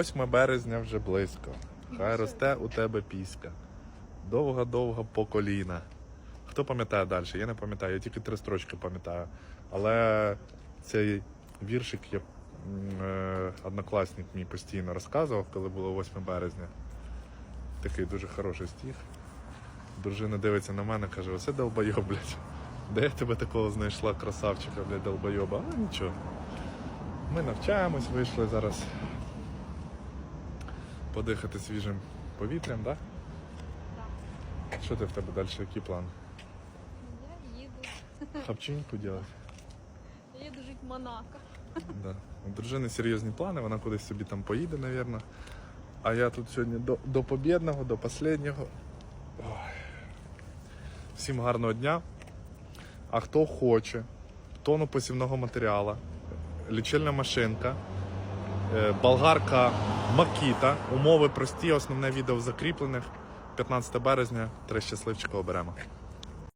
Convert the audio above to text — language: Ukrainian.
8 березня вже близько. Хай росте у тебе піська. Довга-довга по коліна. Хто пам'ятає далі? Я не пам'ятаю, я тільки три строчки пам'ятаю. Але цей віршик я, е, однокласник мій постійно розказував, коли було 8 березня. Такий дуже хороший стих. Дружина дивиться на мене, каже: оце долбойоб, блядь. Де я тебе такого знайшла, красавчика, блядь, долбойоба? А нічого. Ми навчаємось, вийшли зараз подихати свіжим повітрям, так? Да? Що ти в тебе далі? Які плани? Я їду. Хапчинку робити? Я їду жити в Монако. Да. У дружини серйозні плани, вона кудись собі там поїде, напевно. А я тут сьогодні до, до побєдного, до останнього. Ой. Всім гарного дня. А хто хоче тону посівного матеріалу, лічильна машинка, болгарка Макіта, умови прості, основне відео в закріплених. 15 березня, три щасливчика оберемо.